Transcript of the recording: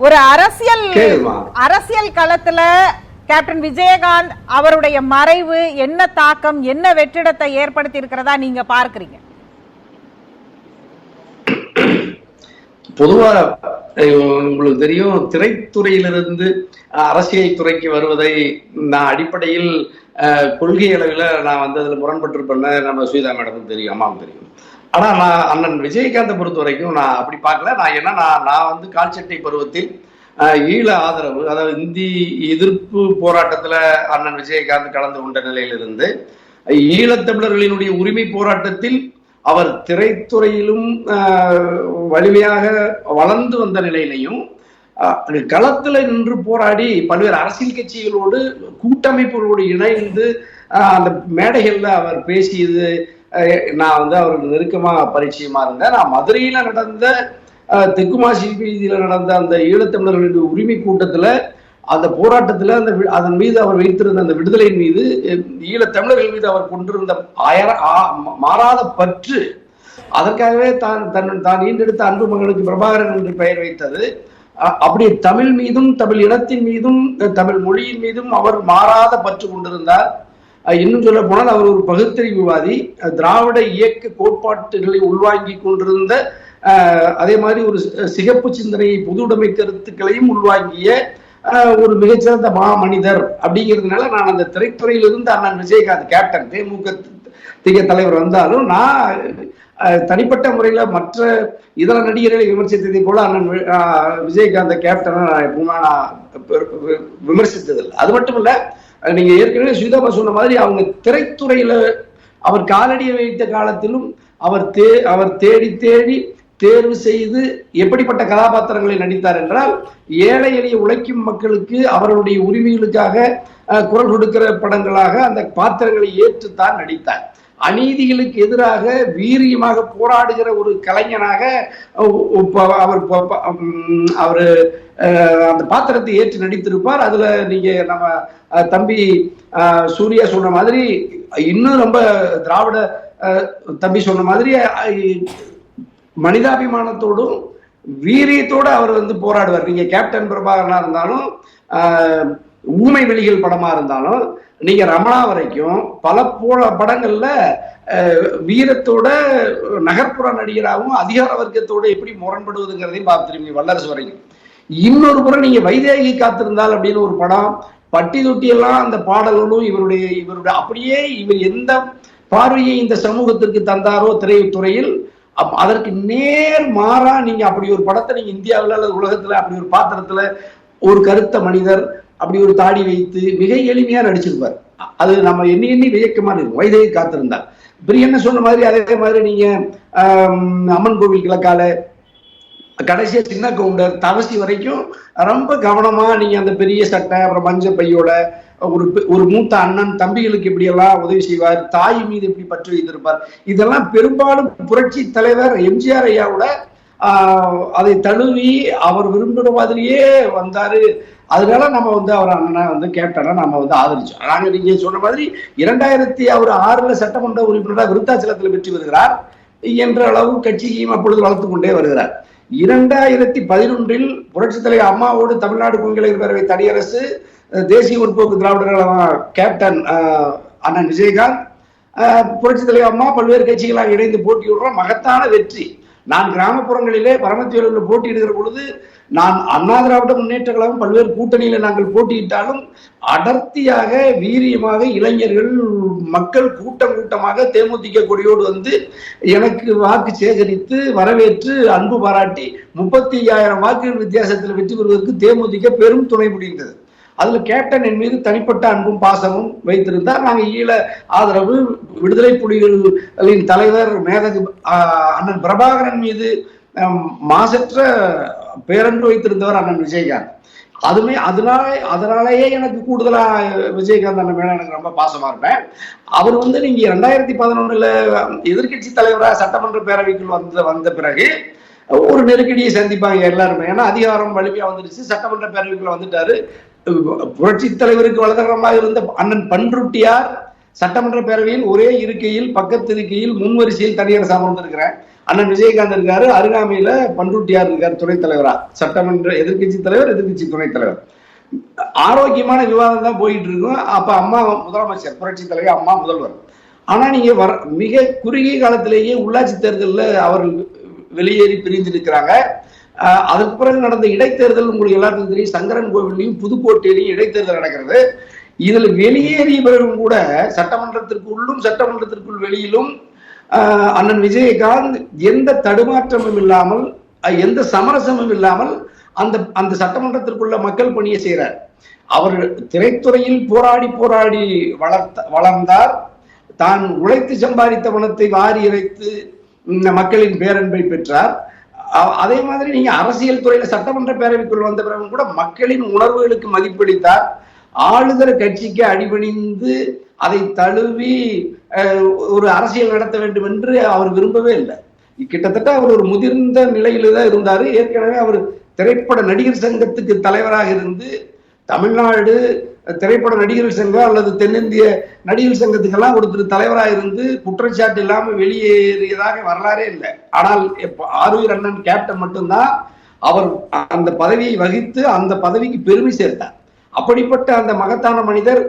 ஒரு அரசியல். அரசியல் களத்துல கேப்டன் விஜயகாந்த் அவருடைய மறைவு என்ன தாக்கம் என்ன வெற்றிடத்தை ஏற்படுத்தி இருக்கிறதா நீங்க பார்க்கறீங்க பொதுவா உங்களுக்கு தெரியும் திரைத்துறையிலிருந்து அரசியல் துறைக்கு வருவதை நான் அடிப்படையில் கொள்கை அளவில் நான் வந்து அதில் முரண்பட்டிருப்பேன்னு நம்ம சுயதா மேடமும் தெரியும் அம்மாவும் தெரியும். ஆனால் நான் அண்ணன் விஜயகாந்தை பொறுத்த வரைக்கும் நான் அப்படி பார்க்கல. நான் என்ன நான் நான் வந்து கால்சட்டை பருவத்தில் ஈழ ஆதரவு அதாவது இந்தி எதிர்ப்பு போராட்டத்தில் அண்ணன் விஜயகாந்த் கலந்து கொண்ட நிலையிலிருந்து ஈழத்தமிழர்களினுடைய உரிமை போராட்டத்தில் அவர் திரைத்துறையிலும் வலிமையாக வளர்ந்து வந்த நிலையிலையும் களத்துல நின்று போராடி பல்வேறு அரசியல் கட்சிகளோடு கூட்டமைப்புகளோடு இணைந்து அந்த மேடைகள்ல அவர் பேசியது நான் வந்து அவருக்கு நெருக்கமா பரிச்சயமா இருந்தேன். நான் மதுரையில நடந்த தெக்குமா தெக்குமாசி வீதியில நடந்த அந்த ஈழத்தமிழர்களுடைய உரிமை கூட்டத்துல அந்த போராட்டத்துல அந்த வி- அதன் மீது அவர் வைத்திருந்த அந்த விடுதலையின் மீது ஈழத்தமிழர்கள் மீது அவர் கொண்டிருந்த அயர ஆ- மாறாத பற்று அதற்காகவே தான் தன் தான் ஈண்டெடுத்த அன்பு மகனுக்கு பிரபாகரன் என்று பெயர் வைத்தது. அப்படி தமிழ் மீதும் தமிழ் இனத்தின் மீதும் தமிழ் மொழியின் மீதும் அவர் மாறாத பற்று கொண்டிருந்தார். இன்னும் சொல்ல போனால் அவர் ஒரு பகுத்தறிவுவாதி. திராவிட இயக்க கோட்பாட்டுகளை உள்வாங்கி கொண்டிருந்த அதே மாதிரி ஒரு சிகப்பு சிந்தனையை பொதுவுடைமை கருத்துக்களையும் உள்வாங்கிய ஒரு மிகச்சிறந்த மா மனிதர் அப்படிங்கிறதுனால நான் அந்த திரைத்துறையிலிருந்து அண்ணன் விஜயகாந்த் கேப்டன் தேமுக திக தலைவர் வந்தாலும் நான் தனிப்பட்ட முறையில மற்ற இதர நடிகர்களை விமர்சித்ததை போல அண்ணன் விஜயகாந்த கேப்டனை நான் எப்பவுமே நான் விமர்சித்ததில்லை. அது மட்டும் இல்லை நீங்க ஏற்கனவே சுதா சொன்ன மாதிரி அவங்க திரைத்துறையில அவர் காலடியை வைத்த காலத்திலும் அவர் தே அவர் தேடி தேடி தேர்வு செய்து எப்படிப்பட்ட கதாபாத்திரங்களை நடித்தார் என்றால் ஏழை எளிய உழைக்கும் மக்களுக்கு அவர்களுடைய உரிமைகளுக்காக குரல் கொடுக்கிற படங்களாக அந்த பாத்திரங்களை ஏற்றுத்தான் நடித்தார். அநீதிகளுக்கு எதிராக வீரியமாக போராடுகிற ஒரு கலைஞனாக அவர் அவர் அந்த பாத்திரத்தை ஏற்று நடித்திருப்பார். அதுல நீங்க நம்ம தம்பி சூர்யா சொன்ன மாதிரி இன்னும் ரொம்ப திராவிட தம்பி சொன்ன மாதிரி மனிதாபிமானத்தோடும் வீரியத்தோட அவர் வந்து போராடுவார். நீங்க கேப்டன் பிரபாகரனா இருந்தாலும் ஊமை வெளிகள் படமா இருந்தாலும் நீங்க ரமணா வரைக்கும் பல போல படங்கள்ல வீரத்தோட நகர்ப்புற நடிகராகவும் அதிகார வர்க்கத்தோட எப்படி முரண்படுவதுங்கிறதையும் பார்த்துருவீங்க வல்லரசு வரைக்கும். இன்னொரு புறம் நீங்க வைதேகி காத்திருந்தால் அப்படின்னு ஒரு படம் பட்டி தொட்டி எல்லாம் அந்த பாடல்களும் இவருடைய இவருடைய அப்படியே இவர் எந்த பார்வையை இந்த சமூகத்திற்கு தந்தாரோ திரைத்துறையில் அப் அதற்கு நேர் மாறா நீங்க அப்படி ஒரு படத்தை நீங்க இந்தியாவில் அல்லது உலகத்துல அப்படி ஒரு பாத்திரத்துல ஒரு கருத்த மனிதர் அப்படி ஒரு தாடி வைத்து மிக எளிமையா நடிச்சிருப்பார். அது நம்ம எண்ணி எண்ணி வியக்கமா இருக்கும். வைதேகி காத்திருந்தார். பிரியண்ண சொன்ன மாதிரி அதே மாதிரி நீங்க அம்மன் கோவில் கிழக்கால கடைசியா சின்ன கவுண்டர் தவசி வரைக்கும் ரொம்ப கவனமா நீங்க அந்த பெரிய சட்டை அப்புறம் மஞ்ச பையோட ஒரு ஒரு மூத்த அண்ணன் தம்பிகளுக்கு இப்படியெல்லாம் உதவி செய்வார் தாய் மீது இப்படி பற்று வைத்திருப்பார். இதெல்லாம் பெரும்பாலும் புரட்சி தலைவர் எம்ஜிஆர் ஐயாவோட அதை தழுவி அவர் விரும்புகிற மாதிரியே வந்தாரு. அதனால நம்ம வந்து அவர் அண்ணனை வந்து கேப்டனா நம்ம வந்து ஆதரிச்சோம். நாங்க நீங்க சொன்ன மாதிரி இரண்டாயிரத்தி அவர் ஆறுல சட்டமன்ற உறுப்பினராக விருத்தாச்சலத்தில் வெற்றி பெறுகிறார் என்ற அளவு கட்சியையும் அப்பொழுது வளர்த்து கொண்டே வருகிறார். இரண்டாயிரத்தி பதினொன்றில் புரட்சி தலைவர் அம்மாவோடு தமிழ்நாடு குங்கிளையர் பேரவை தனியரசு தேசிய முற்போக்கு திராவிடர் கேப்டன் அண்ணன் விஜயகாந்த் புரட்சி தலைவர் அம்மா பல்வேறு கட்சிகளாக இணைந்து போட்டியிடுறோம். மகத்தான வெற்றி. நான் கிராமப்புறங்களிலே பரமத்தியூரில் போட்டியிடுகிற பொழுது நான் அண்ணா திராவிட முன்னேற்ற கழகம் பல்வேறு கூட்டணியில நாங்கள் போட்டியிட்டாலும் அடர்த்தியாக வீரியமாக இளைஞர்கள் மக்கள் கூட்டம் கூட்டமாக தேமுதிக கொடியோடு வந்து எனக்கு வாக்கு சேகரித்து வரவேற்று அன்பு பாராட்டி முப்பத்தி ஐயாயிரம் வாக்குகள் வித்தியாசத்தில் வெற்றி பெறுவதற்கு தேமுதிக பெரும் துணை முடிந்தது அதுல கேப்டன் என் மீது தனிப்பட்ட அன்பும் பாசமும் வைத்திருந்தார். நாங்க ஈழ ஆதரவு விடுதலை புலிகளின் தலைவர் மேதகு அண்ணன் பிரபாகரன் மீது மாசற்ற பேரன்பு வைத்திருந்தவர் அண்ணன் விஜயகாந்த். அதுமே அதனால அதனாலேயே எனக்கு கூடுதலா விஜயகாந்த் அண்ணன் மேல எனக்கு ரொம்ப பாசமா இருப்பேன். அவர் வந்து நீங்க ரெண்டாயிரத்தி பதினொன்னுல எதிர்க்கட்சி தலைவரா சட்டமன்ற பேரவைக்குள் வந்து வந்த பிறகு ஒரு நெருக்கடியை சந்திப்பாங்க எல்லாருமே. ஏன்னா அதிகாரம் வலிமையா வந்துருச்சு. சட்டமன்ற பேரவைக்குள்ள வந்துட்டாரு. புரட்சி தலைவருக்கு வலதுகரமாக இருந்த அண்ணன் பன்ருட்டியார் சட்டமன்ற பேரவையில் ஒரே இருக்கையில் பக்கத்து இருக்கையில் முன்வரிசையில் தனியார் சாமர்ந்திருக்கிறேன் அண்ணன் விஜயகாந்த் இருக்காரு அருகாமையில பண்ருட்டியார் இருக்கார் துணைத் தலைவரா. சட்டமன்ற எதிர்க்கட்சி தலைவர் எதிர்க்கட்சி துணைத் தலைவர். ஆரோக்கியமான விவாதம் தான் போயிட்டு இருக்கும் அப்ப அம்மா முதலமைச்சர் புரட்சி தலைவர் அம்மா முதல்வர். ஆனா நீங்க வர மிக குறுகிய காலத்திலேயே உள்ளாட்சி தேர்தலில் அவர்கள் வெளியேறி பிரிஞ்சு அதுக்கு பிறகு நடந்த இடைத்தேர்தல் உங்களுக்கு எல்லாத்துக்கும் தெரியும். சங்கரன் கோவிலையும் புதுக்கோட்டையிலையும் இடைத்தேர்தல் நடக்கிறது. இதில் வெளியேறியவர்களும் கூட சட்டமன்றத்திற்கு உள்ளும் சட்டமன்றத்திற்குள் வெளியிலும் ஆஹ் அண்ணன் விஜயகாந்த் எந்த தடுமாற்றமும் இல்லாமல் எந்த சமரசமும் இல்லாமல் அந்த அந்த சட்டமன்றத்திற்குள்ள மக்கள் பணியை செய்கிறார். அவர் திரைத்துறையில் போராடி போராடி வளர்த்த வளர்ந்தார். தான் உழைத்து சம்பாதித்த பணத்தை வாரி இறைத்து மக்களின் பேரன்பை பெற்றார். அதே மாதிரி நீங்க அரசியல் துறையில சட்டமன்ற பேரவைக்குள் வந்த பிறகு கூட மக்களின் உணர்வுகளுக்கு மதிப்பளித்தார். ஆளுகிற கட்சிக்கு அடிபணிந்து அதை தழுவி ஒரு அரசியல் நடத்த வேண்டும் என்று அவர் விரும்பவே இல்லை. கிட்டத்தட்ட அவர் ஒரு முதிர்ந்த நிலையில தான் இருந்தாரு. ஏற்கனவே அவர் திரைப்பட நடிகர் சங்கத்துக்கு தலைவராக இருந்து தமிழ்நாடு திரைப்பட நடிகர்கள் சங்கம் அல்லது தென்னிந்திய நடிகர் சங்கத்துக்கெல்லாம் ஒருத்தர் தலைவராக இருந்து குற்றச்சாட்டு இல்லாம வெளியேறியதாக வரலாறே இல்லை. ஆனால் இப்ப அண்ணன் கேப்டன் மட்டும்தான் அவர் அந்த பதவியை வகித்து அந்த பதவிக்கு பெருமை சேர்த்தார். அப்படிப்பட்ட அந்த மகத்தான மனிதர்